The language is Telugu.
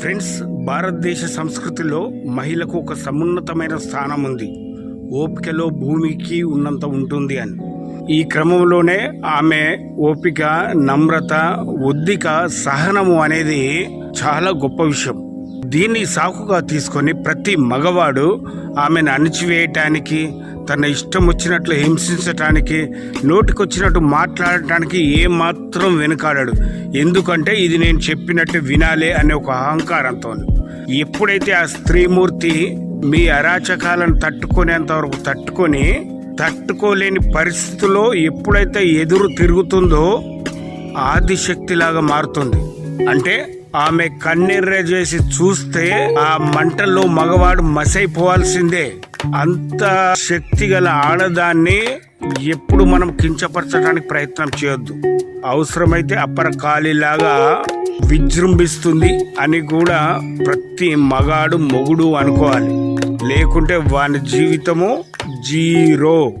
ఫ్రెండ్స్ భారతదేశ సంస్కృతిలో మహిళకు ఒక సమున్నతమైన స్థానం ఉంది. ఓపికలో భూమికి ఉన్నంత ఉంటుంది అని. ఈ క్రమంలోనే ఆమె ఓపిక నమ్రత ఒద్దిక సహనము అనేది చాలా గొప్ప విషయం. దీన్ని సాకుగా తీసుకొని ప్రతి మగవాడు ఆమెను అణిచివేయటానికి తన ఇష్టం వచ్చినట్లు హింసించటానికి నోటికొచ్చినట్టు మాట్లాడటానికి ఏమాత్రం వెనుకాడాడు. ఎందుకంటే ఇది నేను చెప్పినట్టు వినాలే అనే ఒక అహంకారంతో ఎప్పుడైతే ఆ స్త్రీమూర్తి మీ అరాచకాలను తట్టుకునేంత వరకు తట్టుకొని తట్టుకోలేని పరిస్థితుల్లో ఎప్పుడైతే ఎదురు తిరుగుతుందో ఆదిశక్తిలాగా మారుతుంది. అంటే ఆమె కన్నెర్ర చేసి చూస్తే ఆ మంటల్లో మగవాడు మసైపోవాల్సిందే. అంత శక్తి గల ఆడదాన్ని ఎప్పుడు మనం కించపరచడానికి ప్రయత్నం చేయొద్దు. అవసరమైతే అప్పర ఖాళీలాగా విజృంభిస్తుంది అని కూడా ప్రతి మగాడు మొగుడు అనుకోవాలి. లేకుంటే వాని జీవితము జీరో.